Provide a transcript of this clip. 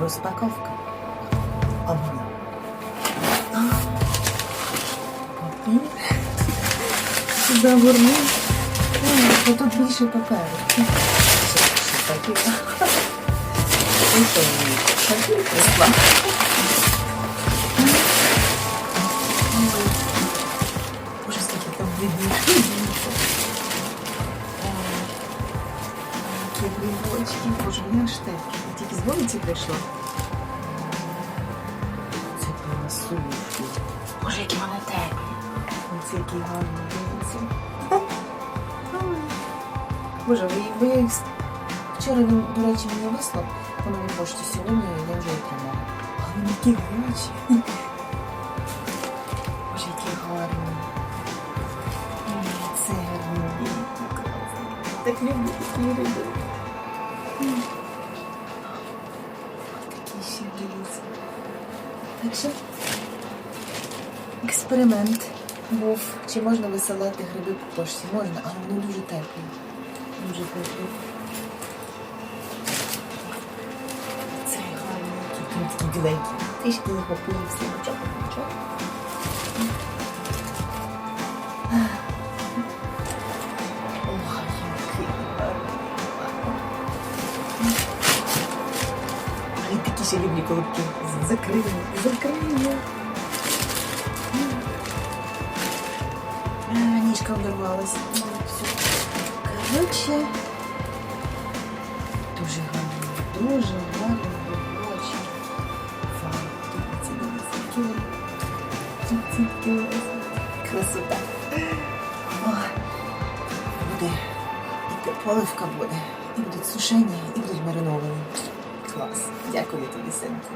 Розпаковка. А вона. А. Папір. Загорнув. О, тут більше паперу. Ще папір. І Грибочки, боже, ж такі. Я тільки з вулиці прийшла. Це суші. Боже, які вони теплі. Оце які гарні дивіться. Боже, ви, ви вчора, до речі, мені вислав по новій пошті сьогодні, я вже отримала. А вони які гарячі. Боже, які гарні. Це гарні. Так люблю такі риби. Такі ще дивіться. Так що експеримент був. Чи можна висилати гриби по пошті? Можна, але вони дуже теплі. Дуже теплі. Це гарно. Тут біленький. Трішки не поплився. Нічого, нічого. Люблю колобки. Закриємо, закриємо. А, Ніжка обірвалась. Ну. Коротше, дуже гарно, дуже гарно робочі. Красота. Ой, буде. І поливка буде. І будуть сушені, і будуть мариновані. Клас. Дякую тобі, синку.